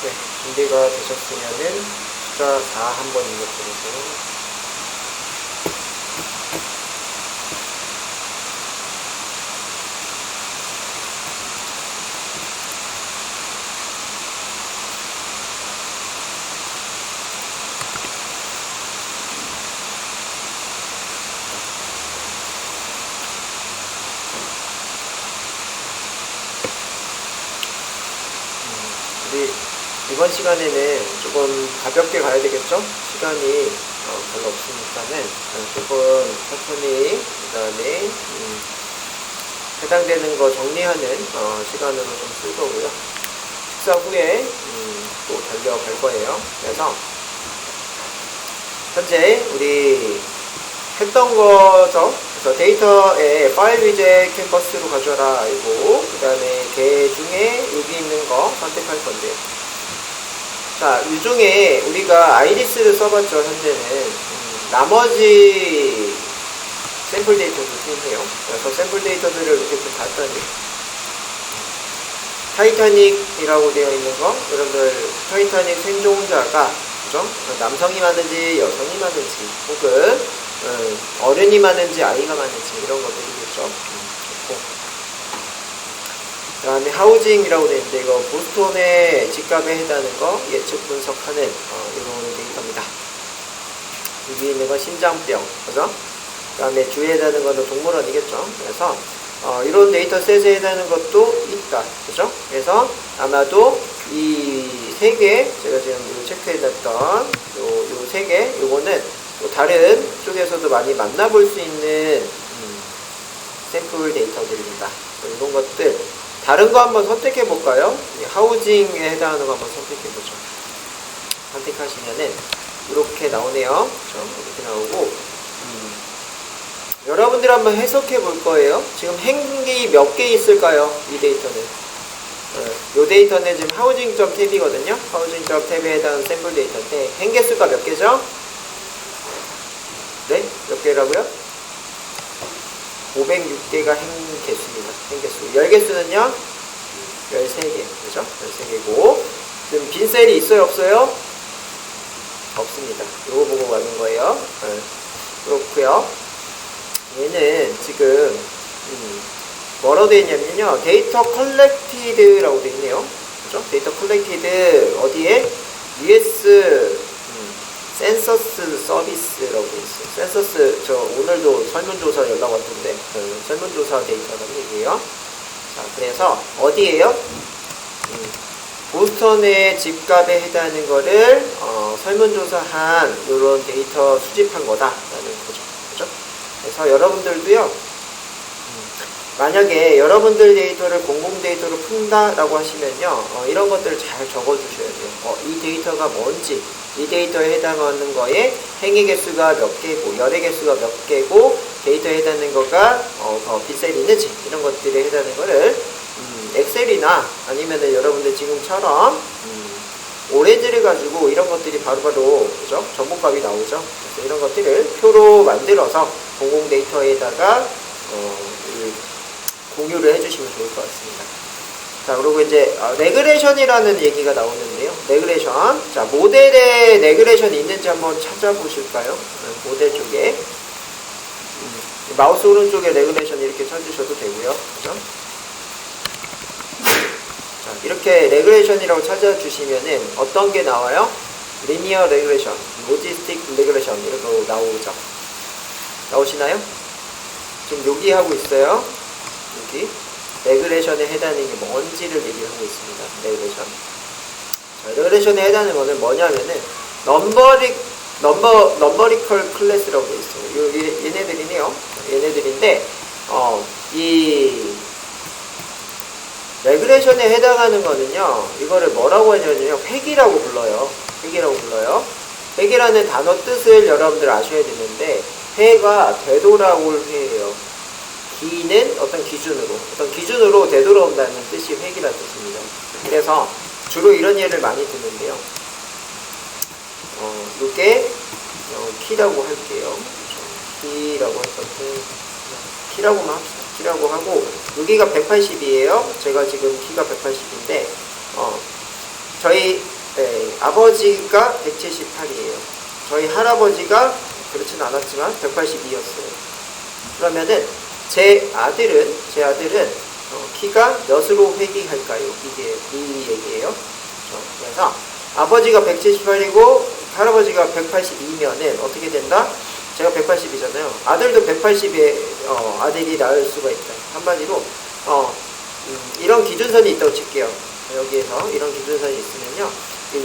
네, 준비가 되셨으면은 숫자 4 한번 입력해 보세요. 우리 이번 시간에는 조금 가볍게 가야 되겠죠? 시간이 어, 별로 없으니까는 어, 조금 천천히 그 다음에 음, 해당되는 거 정리하는 어, 시간으로 좀 쓸 거고요. 식사 후에 음, 또 달려갈 거예요. 그래서 현재 우리 했던 거죠. 그래서 데이터에 파일 위젯 캠퍼스로 가져라 이고 그 다음에 걔 중에 여기 있는 거 선택할 건데요. 자, 이 중에 우리가 아이리스를 써봤죠, 현재는. 음, 나머지 샘플 데이터도 쓰네요. 그래서 샘플 데이터들을 이렇게 좀 봤더니 타이타닉이라고 되어 있는 거, 여러분들 타이타닉 생존자가 그죠? 남성이 많은지 여성이 많은지 혹은 음, 어른이 많은지 아이가 많은지 이런 것들이겠죠. 음, 좋고. 그 다음에 하우징이라고 되어 있는데 이거 보스톤의 집값에 해당하는 거 예측 분석하는 어, 이런 데이터입니다. 여기 있는 건 심장병, 그죠? 그 다음에 주에 해당하는 거는 동물원이겠죠. 그래서 어, 이런 데이터 셋에 해당하는 것도 있다. 그죠? 그래서 아마도 이 세 개, 제가 지금 요 체크해놨던 요, 요 세 개, 요거는 또 다른 쪽에서도 많이 만나볼 수 있는 음, 샘플 데이터들입니다. 이런 것들 다른 거 한번 선택해 볼까요? 이 하우징에 해당하는 거 한번 선택해 보죠. 선택하시면은 이렇게 나오네요. 이렇게 나오고 음, 여러분들 한번 해석해 볼 거예요. 지금 행기 몇 개 있을까요? 이 데이터는. 이 데이터는 지금 하우징.탭이거든요. 하우징.탭에 해당하는 샘플 데이터인데 행개수가 몇 개죠? 네? 몇 개라고요? 506개가 행개수입니다. 행개수. 열개수는요? 13개. 그죠? 13개고. 지금 빈 셀이 있어요? 없어요? 없습니다. 이거 보고 가는 거예요. 네. 그렇고요 얘는 지금, 음, 뭐라고 되어 있냐면요. 데이터 컬렉티드라고 되어 있네요. 그죠? 데이터 컬렉티드, 어디에? US, 센서스 서비스라고 있어요. 센서스 저 오늘도 설문조사 연락 왔던데 그 설문조사 데이터라는 얘기예요. 자 그래서 어디에요? 음, 보스턴의 집값에 해당하는 거를 어, 설문조사한 이런 데이터 수집한 거다라는 거죠. 그죠? 그래서 여러분들도요. 음, 만약에 여러분들 데이터를 공공 데이터로 푼다라고 하시면요, 어, 이런 것들을 잘 적어주셔야 돼요. 어, 이 데이터가 뭔지, 이 데이터에 해당하는 거에 행위 개수가 몇 개고 열의 개수가 몇 개고 데이터에 해당하는 거가 어, 더 빗셀이 있는지 이런 것들에 해당하는 거를 음, 엑셀이나 아니면은 여러분들 지금처럼 음, 오렌지를 가지고 이런 것들이 바로바로 그죠? 정보값이 나오죠. 그래서 이런 것들을 표로 만들어서 공공 데이터에다가 어, 이 공유를 해주시면 좋을 것 같습니다. 자, 그리고 이제 어, 레그레이션이라는 얘기가 나오는데요. 레그레이션. 자, 모델에 레그레이션이 있는지 한번 찾아보실까요? 네, 모델 쪽에. 음, 마우스 오른쪽에 레그레이션 이렇게 찾으셔도 되고요. 그죠? 자, 이렇게 레그레이션이라고 찾아주시면은 어떤 게 나와요? 리니어 레그레이션, 로지스틱 레그레이션 거 나오죠. 나오시나요? 지금 여기 하고 있어요. 여기. 레그레이션에 해당하는 게 뭔지를 얘기를 하고 있습니다. 레그레이션. 자, 레그레이션에 해당하는 거는 뭐냐면은 넘버리 넘버 넘버리컬 클래스라고 돼 있어요. 요 얘- 얘네들이네요. 얘네들인데 어 이 레그레이션에 해당하는 거는요. 이거를 뭐라고 하냐면요. 획이라고 불러요. 획이라고 불러요. 획이라는 단어 뜻을 여러분들 아셔야 되는데 회가 되돌아올 회예요. 기는 어떤 기준으로, 어떤 기준으로 되돌아온다는 뜻이 획이라는 뜻입니다. 그래서 주로 이런 예를 많이 듣는데요. 어, 이게 어, 키라고 할게요. 키라고 할 건데, 키라고만 합시다. 키라고 하고, 여기가 180이에요. 제가 지금 키가 180인데, 어, 저희 아버지가 178이에요. 저희 할아버지가 그렇진 않았지만 182였어요. 그러면은 제 아들은 제 아들은 어, 키가 몇으로 회귀할까요? 이게 이 얘기예요. 그렇죠? 그래서 아버지가 178이고 할아버지가 182면은 어떻게 된다? 제가 180이잖아요. 아들도 180의 어, 아들이 낳을 수가 있다. 한마디로 어, 음, 이런 기준선이 있다고 칠게요. 여기에서 이런 기준선이 있으면요.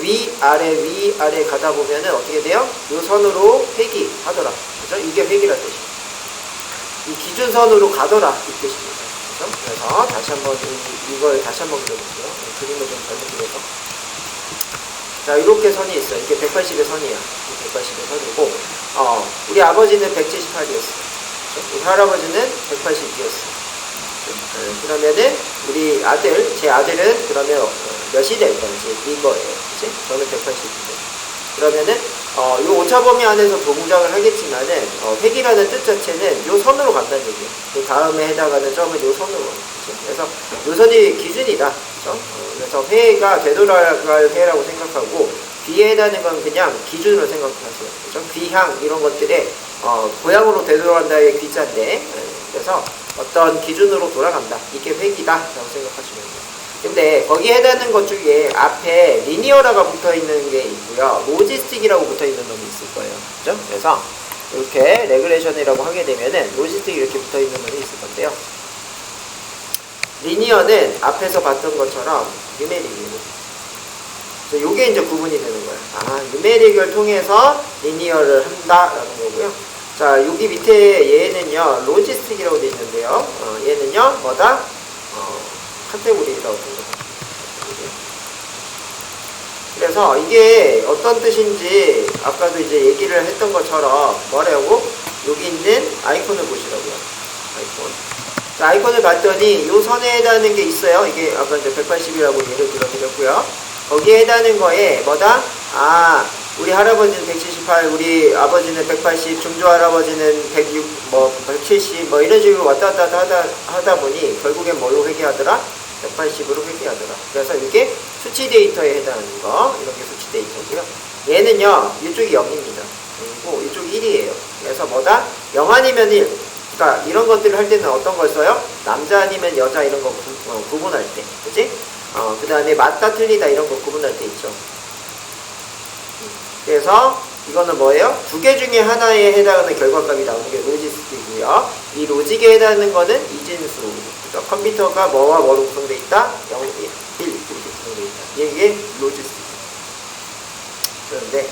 위 아래 위 아래 가다 보면은 어떻게 돼요? 이 선으로 회귀하더라. 그죠? 이게 회귀라 뜻이에요. 이 기준선으로 가더라 이 뜻입니다. 그죠? 그래서 다시 한번 이, 이걸 다시 한번 그려볼게요. 이 그림을 좀 잘못 그려서. 자 이렇게 선이 있어요. 이게 180의 선이야. 이게 180의 선이고, 어 우리 아버지는 178이었어. 우리 할아버지는 182였어. 그러면은 우리 아들, 제 아들은 그러면 어, 몇이 될 건지 이거예요. 그치? 저는 180이고. 그러면은 어, 요 오차 범위 안에서 동작을 하겠지만은 어, 획이라는 뜻 자체는 요 선으로 간다는 얘기예요. 그 다음에 해당하는 점은 요 선으로. 그치? 그래서 요 선이 기준이다. 그죠? 어, 그래서 회가 되돌아갈 회라고 생각하고 귀에 해당하는 건 그냥 기준으로 생각하세요. 그죠? 귀향 이런 것들에 어, 고향으로 되돌아간다의 귀자인데 예, 그래서 어떤 기준으로 돌아간다. 이게 획이다. 라고 생각하시면 돼요. 근데 거기에 해당하는 것 중에 앞에 리니어라가 붙어 있는 게 있고요. 로지스틱이라고 붙어 있는 놈이 있을 거예요. 그죠? 그래서 이렇게 레그레이션이라고 하게 되면은 로지스틱이 이렇게 붙어 있는 놈이 있을 건데요. 리니어는 앞에서 봤던 것처럼 뉴메릭이에요. 그래서 요게 이제 구분이 되는 거예요. 아, 뉴메릭을 통해서 리니어를 한다라는 거고요. 자, 여기 밑에 얘는요, 로지스틱이라고 되어 있는데요. 어, 얘는요, 뭐다? 어, 카테고리라고. 그래서 이게 어떤 뜻인지 아까도 이제 얘기를 했던 것처럼 뭐라고? 여기 있는 아이콘을 보시라고요. 아이콘. 자, 아이콘을 봤더니 이 선에 해당하는 게 있어요. 이게 아까 이제 180이라고 예를 들어 드렸고요. 거기에 해당하는 거에 뭐다? 아, 우리 할아버지는 178, 우리 아버지는 180, 중조 할아버지는 106, 뭐 170, 뭐 이런 식으로 왔다 갔다 하다, 하다 보니 결국엔 뭘로 회귀하더라? 180으로 회귀하더라. 그래서 이게 수치 데이터에 해당하는 거, 이런 게 수치 데이터고요. 얘는요, 이쪽이 0입니다. 그리고 이쪽이 1이에요. 그래서 뭐다? 0 아니면 1. 그러니까 이런 것들을 할 때는 어떤 걸 써요? 남자 아니면 여자 이런 거 구, 어, 구분할 때. 그지? 어, 그 다음에 맞다 틀리다 이런 거 구분할 때 있죠. 그래서 이거는 뭐예요? 두 개 중에 하나에 해당하는 결과값이 나오는 게 로지스틱이고요. 이 로직에 해당하는 거는 이진수. 그죠? 컴퓨터가 뭐와 뭐로 구성되어 있다? 0, 1, 1 이렇게 구성되어 있다. 이게 로지스틱. 그런데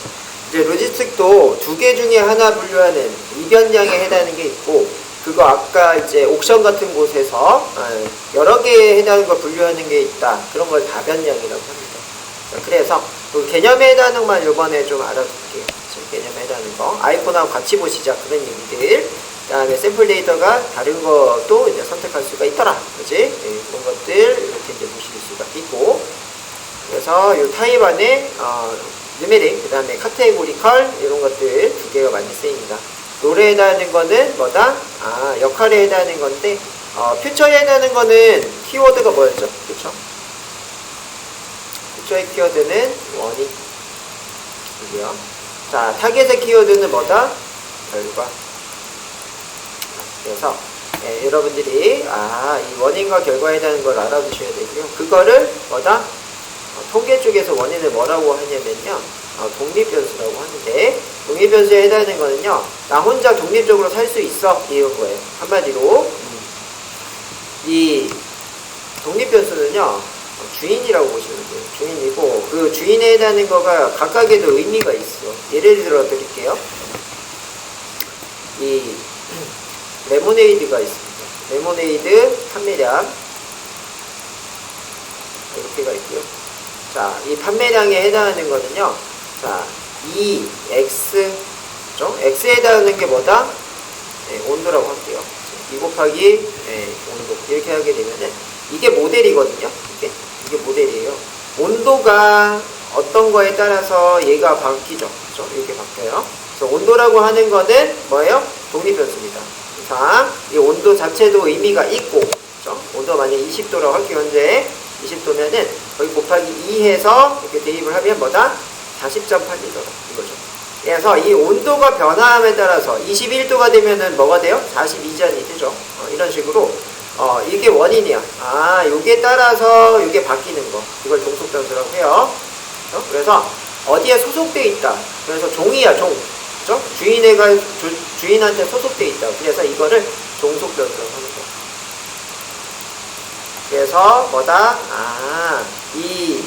이제 로지스틱도 두 개 중에 하나 분류하는 이변량에 해당하는 게 있고 그거 아까 이제 옥션 같은 곳에서 어, 여러 개에 해당하는 걸 분류하는 게 있다. 그런 걸 다변량이라고 합니다. 그래서 그 개념에 해당하는 것만 이번에 좀 알아둘게요. 개념에 해당하는 거. 아이폰하고 같이 보시자. 그런 얘기들. 그 다음에 샘플 데이터가 다른 것도 이제 선택할 수가 있더라. 그지? 네, 그런 것들 이렇게 이제 보실 수가 있고. 그래서 이 타입 안에, 어, 누메릭, 그 다음에 카테고리컬, 이런 것들 두 개가 많이 쓰입니다. 노래에 해당하는 거는 뭐다? 아, 역할에 해당하는 건데, 어, 퓨처에 해당하는 거는 키워드가 뭐였죠? 그쵸? 퓨처의 키워드는 원이 이고요. 자, 타겟의 키워드는 뭐다? 결과. 그래서 예, 여러분들이 아, 이 원인과 결과에 대한 걸 알아두셔야 되고요. 그거를 뭐다? 어, 통계 쪽에서 원인을 뭐라고 하냐면요. 어, 독립변수라고 하는데 독립변수에 해당하는 거는요. 나 혼자 독립적으로 살 수 있어 이런 거예요. 한마디로 음, 이 독립변수는요. 어, 주인이라고 보시면 돼요. 주인이고 그 주인에 해당하는 거가 각각에도 의미가 있어. 예를 들어 드릴게요. 이 레모네이드가 있습니다. 레모네이드 판매량 이렇게가 있고요. 자, 이 판매량에 해당하는 거는요. 자, E, X, 그죠? X에 해당하는 게 뭐다? 네, 온도라고 할게요. 2 곱하기 네, 온도 이렇게 하게 되면은 이게 모델이거든요. 이게 이게 모델이에요. 온도가 어떤 거에 따라서 얘가 바뀌죠. 그죠? 이렇게 바뀌어요. 그래서 온도라고 하는 거는 뭐예요? 독립 변수입니다. 이상 이 온도 자체도 의미가 있고, 그죠? 온도 만약 20도라고 할게요. 현재 20도면은 거기 곱하기 2 해서 이렇게 대입을 하면 뭐다? 40.8리터다 이거죠. 그래서 이 온도가 변화함에 따라서 21도가 되면은 뭐가 돼요? 42잔이 되죠. 어, 이런 식으로 어, 이게 원인이야. 아, 요게 따라서 이게 바뀌는 거. 이걸 종속 변수라고 해요. 어? 그래서 어디에 소속돼 있다. 그래서 종이야, 종. 그죠? 주인애가 주, 주인한테 소속돼 있다. 그래서 이거를 종속 변수라고 하는 거. 그래서 뭐다? 아, 이,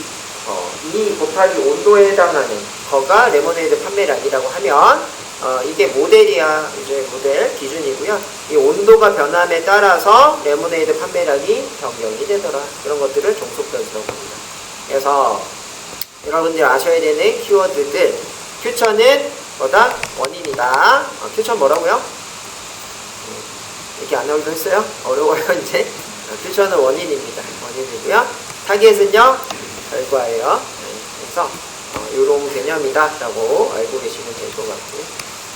어, 이 곱하기 온도에 해당하는 거가 레모네이드 판매량이라고 하면 어, 이게 모델이야. 이제 모델 기준이고요. 이 온도가 변함에 따라서 레모네이드 판매량이 변경이 되더라. 그런 것들을 종속 변수라고 합니다. 그래서 여러분들 아셔야 되는 키워드들 퓨처는 뭐다? 원인이다. 어, 퓨처 뭐라고요? 음, 이렇게 안 나오기도 했어요? 어려워요 이제. 어, 퓨처는 원인입니다. 원인이고요. 타겟은요 결과예요. 네, 그래서 어, 이런 개념이다라고 알고 계시면 될 것 같고요.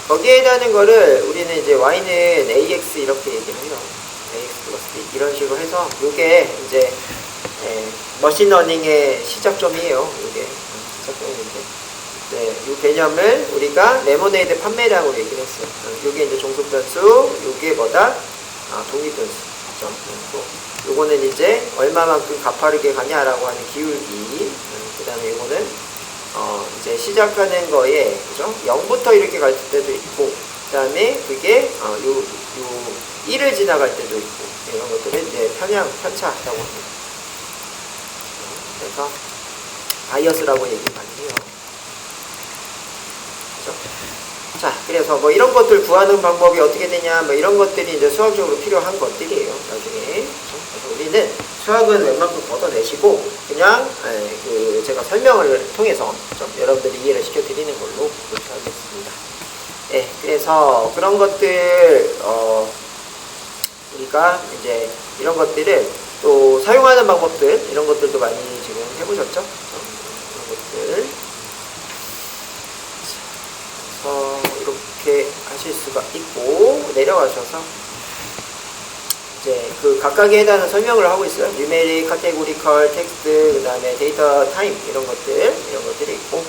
거기에 대한 거를 우리는 이제 y는 ax 이렇게 얘기를 해요. ax 플러스 b 이런 식으로 해서 이게 이제 예, 머신러닝의 시작점이에요. 이게 음, 시작점인데, 네, 이 개념을 우리가 레모네이드 판매량으로 얘기를 했어요. 이게 이제 종속 변수, 이게 뭐다? 아, 독립 변수. 그죠? 또 요거는 이제 얼마만큼 가파르게 가냐라고 하는 기울기. 그 다음에 요거는 어, 이제 시작하는 거에, 그죠? 0부터 이렇게 갈 때도 있고, 그 다음에 그게, 어, 요, 요, 1을 지나갈 때도 있고, 이런 것들을 이제 편향, 편차라고 합니다. 그래서, 바이어스라고 얘기 많이 해요. 그죠? 자, 그래서 뭐 이런 것들 구하는 방법이 어떻게 되냐, 뭐 이런 것들이 이제 수학적으로 필요한 것들이에요, 나중에. 그래서 우리는 수학은 웬만큼 걷어내시고, 그냥, 에, 그, 제가 설명을 통해서, 좀 여러분들이 이해를 시켜드리는 걸로 그렇게 하겠습니다. 예, 그래서 그런 것들, 어, 우리가 이제 이런 것들을 또 사용하는 방법들, 이런 것들도 많이 지금 해보셨죠? 어, 이런 것들. 그래서 이렇게 하실 수가 있고, 내려가셔서, 이제 그 각각에 해당하는 설명을 하고 있어요. 뉴메릭, 카테고리컬, 텍스트, 그 다음에 데이터 타임 이런 것들 이런 것들이 있고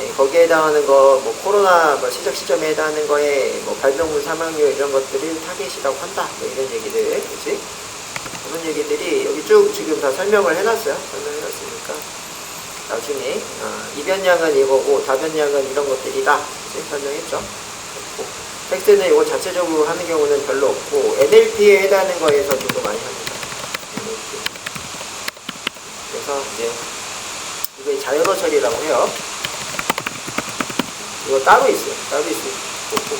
예, 거기에 해당하는 거, 뭐 코로나 뭐 시작 시점에 해당하는 거에 뭐 발병률, 사망률 이런 것들을 타겟이라고 한다. 뭐 이런 얘기들, 그렇지? 그런 얘기들이 여기 쭉 지금 다 설명을 해놨어요. 설명해놨으니까 나중에 아, 이변량은 이거고 다변량은 이런 것들이다. 그치? 설명했죠. 텍스트는 이거 자체적으로 하는 경우는 별로 없고 NLP에 해당하는 거에서 좀더 많이 합니다. NLP. 그래서 이제 이게 자연어 처리라고 해요. 이거 따로 있어요. 따로 거고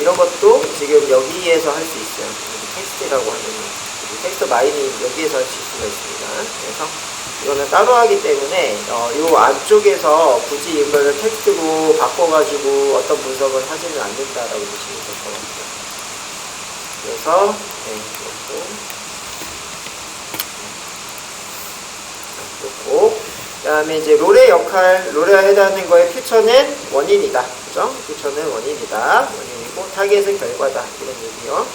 이런 것도 지금 여기에서 할 수 있어요. 텍스트라고 하는 이 텍스트 마이닝 여기에서 할 수가 있습니다. 그래서 이거는 따로 하기 때문에 어, 요 안쪽에서 굳이 이걸 텍스트로 바꿔가지고 어떤 분석을 하지는 않는다라고 보시면 될 것 같아요. 그래서 네, 그렇고 그렇고 그 다음에 이제 롤의 역할, 롤에 해당하는 거에 퓨처는 원인이다, 그죠? 퓨처는 원인이다, 원인이고 타겟은 결과다 이런 얘기요.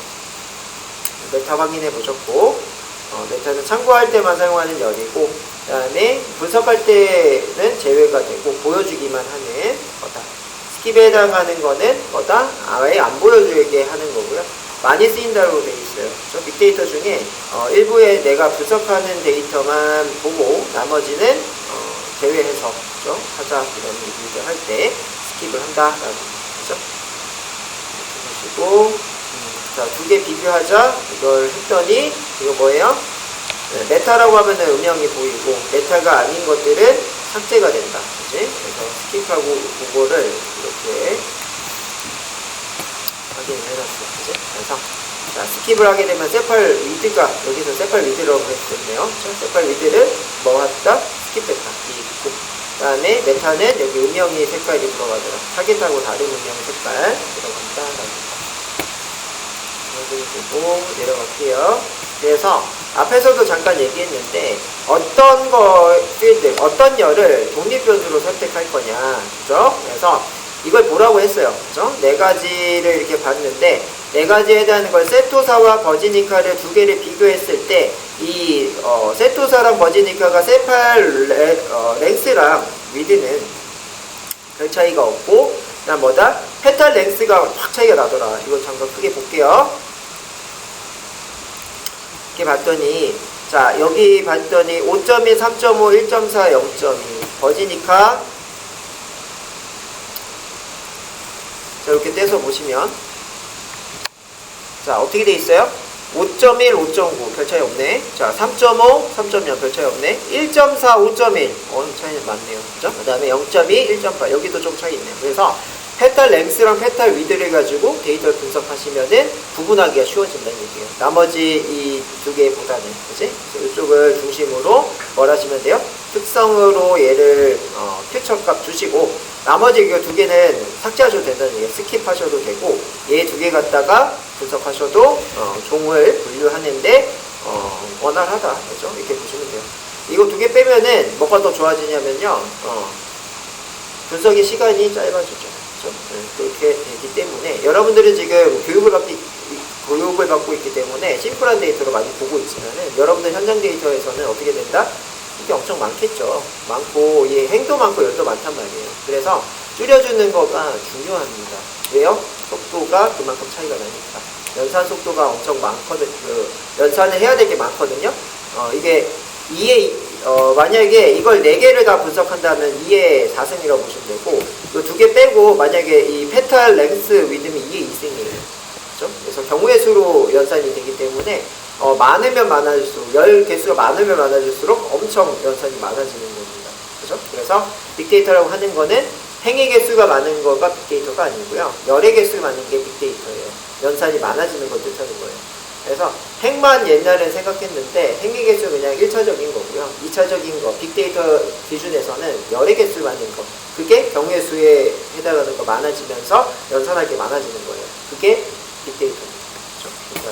메타 확인해 보셨고 어, 메타는 참고할 때만 사용하는 열이고 그 다음에 분석할 때는 제외가 되고 보여주기만 하는 거다. 스킵에 해당하는 거는 뭐다? 아예 안 보여주게 하는 거고요. 많이 쓰인다고 되어 있어요. 저 빅데이터 중에 어, 일부에 내가 분석하는 데이터만 보고 나머지는 어, 제외해서 그죠? 하자 이런 얘기를 할 때 스킵을 한다라는 거죠. 이렇게 보시고 음, 자, 두 개 비교하자. 이걸 했더니, 이거 뭐예요? 네, 메타라고 하면은 음영이 보이고, 메타가 아닌 것들은 삭제가 된다. 그지? 그래서 스킵하고 그거를 이렇게 확인을 해놨어요. 그지? 그래서, 자, 스킵을 하게 되면 세팔 위드가, 여기서 세팔 위드라고 했었네요. 자, 세팔 위드를 뭐 했다? 스킵했다. 이 있고. 그 다음에 메타는 여기 음영이 색깔이 들어가더라. 타겟하고 다른 음영 색깔 들어간다. 보고 내려갈게요. 그래서 앞에서도 잠깐 얘기했는데 어떤 거 필드, 어떤 열을 독립변수로 선택할 거냐, 그죠? 그래서 이걸 보라고 했어요, 그죠? 네 가지를 이렇게 봤는데 네 가지에 대한 걸 세토사와 버지니카를 두 개를 비교했을 때 이 어, 세토사랑 버지니카가 세팔 레, 어, 랭스랑 위드는 별 차이가 없고 그다음 뭐다? 페탈 랭스가 확 차이가 나더라. 이거 잠깐 크게 볼게요. 이렇게 봤더니 자 여기 봤더니 5.1, 3.5, 1.4, 0.2 버지니카 자 이렇게 떼서 보시면 자 어떻게 돼 있어요? 5.1, 5.9 별 차이 없네. 자 3.5, 3.0 별 차이 없네. 1.4, 5.1 어 차이 많네요. 그죠? 그 다음에 0.2, 1.8 여기도 좀 차이 있네요. 그래서 페탈 랭스랑 페탈 위드를 가지고 데이터를 분석하시면은 구분하기가 쉬워진다는 얘기예요. 나머지 이 두 개보다는 그지? 이쪽을 중심으로 뭘 하시면 돼요? 특성으로 얘를 어, 퓨처 값 주시고 나머지 이두 개는 삭제하셔도 된다는 얘기예요. 스킵하셔도 되고 얘 두 개 갖다가 분석하셔도 어, 종을 분류하는데 어, 원활하다. 그죠? 이렇게 보시면 돼요. 이거 두 개 빼면은 뭐가 더 좋아지냐면요. 어, 분석의 시간이 짧아지죠. 그렇죠? 네, 그렇게 되기 때문에 여러분들은 지금 교육을 받기 교육을 받고 있기 때문에 심플한 데이터를 많이 보고 있지만은 여러분들 현장 데이터에서는 어떻게 된다? 이게 엄청 많겠죠. 많고 이 행도 많고 열도 많단 말이에요. 그래서 줄여주는 거가 중요합니다. 왜요? 속도가 그만큼 차이가 나니까. 연산 속도가 엄청 많거든. 그 연산을 해야 될 게 많거든요. 어, 이게 2의 어, 만약에 이걸 4개를 다 분석한다면 2의 4승이라고 보시면 되고 이 두 개 빼고 만약에 이 페탈 랭스 위드면 2의 2승이에요. 그렇죠? 그래서 경우의 수로 연산이 되기 때문에 어, 많으면 많아질수록 열 개수가 많으면 많아질수록 엄청 연산이 많아지는 겁니다. 그렇죠? 그래서 빅데이터라고 하는 거는 행위 개수가 많은 거가 빅데이터가 아니고요. 열의 개수가 많은 게 빅데이터예요. 연산이 많아지는 걸 뜻하는 거예요. 그래서 행만 옛날엔 생각했는데 행위 개수 그냥 1차적인 거고요. 2차적인 거 빅데이터 기준에서는 열의 개수 많은 거 그게 경우의 수에 해당하는 거 많아지면서 연산할 게 많아지는 거예요. 그게 빅데이터입니다. 그렇죠?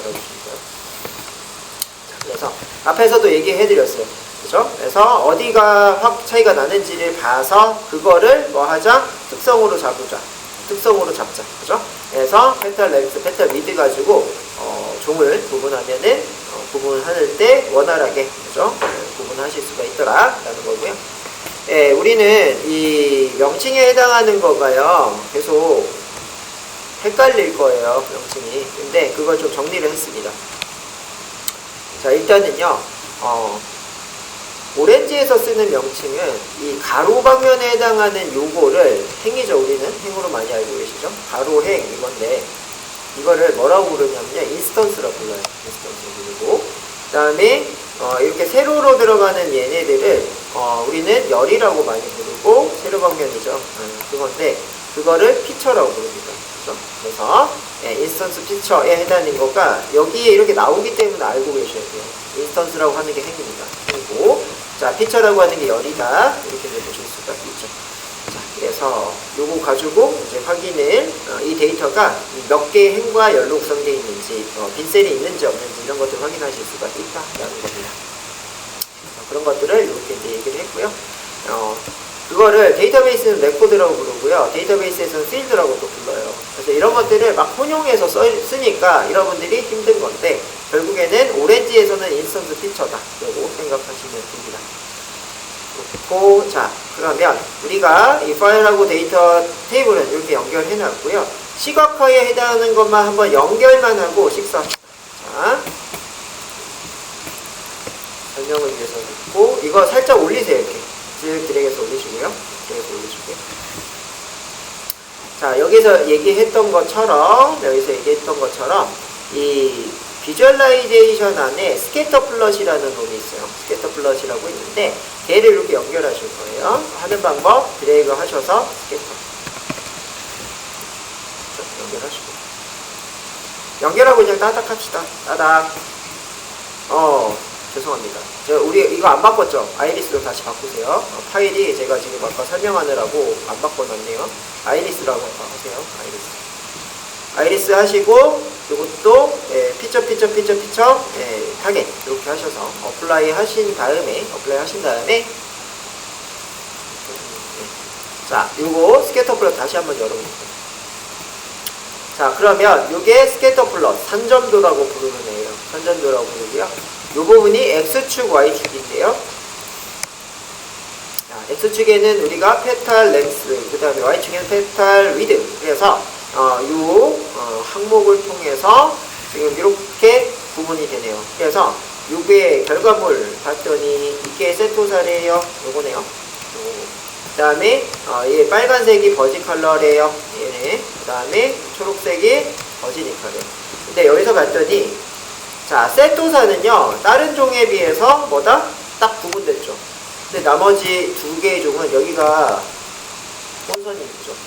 자, 그래서 앞에서도 얘기해드렸어요. 그죠? 그래서 어디가 확 차이가 나는지를 봐서 그거를 뭐 하자? 특성으로 잡으자. 특성으로 잡자. 그죠? 그래서 페탈 렌스, 페탈 미드 가지고 어, 종을 구분하면은 어, 구분할 때 원활하게 그죠? 네, 구분하실 수가 있더라라는 거고요. 예, 우리는 이 명칭에 해당하는 거가요. 계속 헷갈릴 거예요. 명칭이. 근데 그걸 좀 정리를 했습니다. 자, 일단은요. 어, 오렌지에서 쓰는 명칭은 이 가로 방면에 해당하는 요거를 행이죠. 우리는 행으로 많이 알고 계시죠? 가로행 이건데 이거를 뭐라고 부르냐면요. 인스턴스라고 불러요. 인스턴스 부르고 그 다음에 어, 이렇게 세로로 들어가는 얘네들을 어, 우리는 열이라고 많이 부르고 세로 방면이죠. 음, 그건데 그거를 피처라고 부릅니다. 그렇죠? 그래서 예, 인스턴스 피처에 해당하는 거가 여기에 이렇게 나오기 때문에 알고 계셔야 돼요. 인스턴스라고 하는 게 행입니다. 그리고 자 피처라고 하는 게 열이다 이렇게 이제 보실 수가 있죠. 자 그래서 요거 가지고 이제 확인을 어, 이 데이터가 몇 개의 행과 열로 구성되어 있는지 어, 빈셀이 있는지 없는지 이런 것들 확인하실 수가 있다라는 겁니다. 그래서 그런 것들을 이렇게 이제 얘기를 했고요. 어, 그거를 데이터베이스는 레코드라고 부르고요. 데이터베이스에서는 필드라고 또 불러요. 그래서 이런 것들을 막 혼용해서 써, 쓰니까 여러분들이 힘든 건데 결국에는 오렌지에서는 인스턴스 피처다. 라고 생각하시면 됩니다. 그렇고 자 그러면 우리가 이 파일하고 데이터 테이블은 이렇게 연결해 놨고요. 시각화에 해당하는 것만 한번 연결만 하고 식사합시다. 자 설명을 위해서 넣고 이거 살짝 올리세요 이렇게. 즉 드랙에서 올리시고요. 드랙에서 올리시고요. 자, 여기서 얘기했던 것처럼, 여기서 얘기했던 것처럼, 이 비주얼라이제이션 안에 스캐터 플롯이라는 놈이 있어요. 스캐터 플롯이라고 있는데, 걔를 이렇게 연결하실 거예요. 하는 방법, 드래그 하셔서 스캐터. 자, 연결하시고. 연결하고 그냥 따닥 합시다. 따닥. 어, 죄송합니다. 저 우리 이거 안 바꿨죠? 아이리스로 다시 바꾸세요. 어, 파일이 제가 지금 아까 설명하느라고 안 바꿔놨네요. 아이리스라고 하세요. 아이리스. 아이리스 하시고 이것도 예, 피처 피처 피처 피처 예, 타겟 이렇게 하셔서 어플라이 하신 다음에 어플라이 하신 다음에 예. 자 요거 스캐터 플롯 다시 한번 열어볼게요. 자 그러면 요게 스캐터 플롯 산점도라고 부르는 애예요. 산점도라고 부르고요. 이 부분이 X축, Y축인데요. 자, x축에는 우리가 페탈 랭스, 그 다음에 y축에는 페탈 위드. 그래서 어, 이 어, 항목을 통해서 지금 이렇게 구분이 되네요. 그래서 요게 결과물 봤더니 이게 세토사래요. 요거네요. 그 다음에 어, 얘 빨간색이 버지 컬러래요. 얘네. 그 다음에 초록색이 버지 니컬이에요. 근데 여기서 봤더니 자 세토사는요 다른 종에 비해서 뭐다? 딱 구분됐죠. 근데 나머지 두 개의 종은 여기가 혼선이 있죠.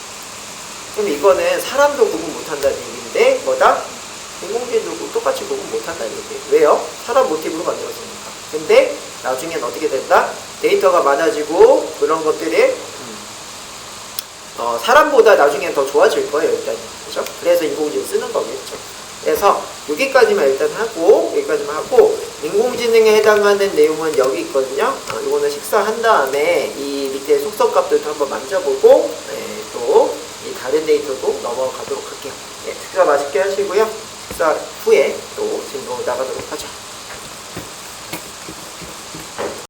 그럼 이거는 사람도 구분 못한다는 얘기인데 뭐다? 인공지능도 똑같이 구분 못한다는 얘기예요. 왜요? 사람 모티브로 만들었으니까. 근데 나중엔 어떻게 된다? 데이터가 많아지고 그런 것들이 음, 어, 사람보다 나중엔 더 좋아질 거예요 일단 그죠? 그래서 인공지능 쓰는 거겠죠. 그래서 여기까지만 일단 하고 여기까지만 하고 인공지능에 해당하는 내용은 여기 있거든요. 어, 이거는 식사한 다음에 이 밑에 속성 값들도 한번 만져보고 네, 또이 다른 데이터도 넘어가도록 할게요. 네, 식사 맛있게 하시고요. 식사 후에 또 진도 나가도록 하죠.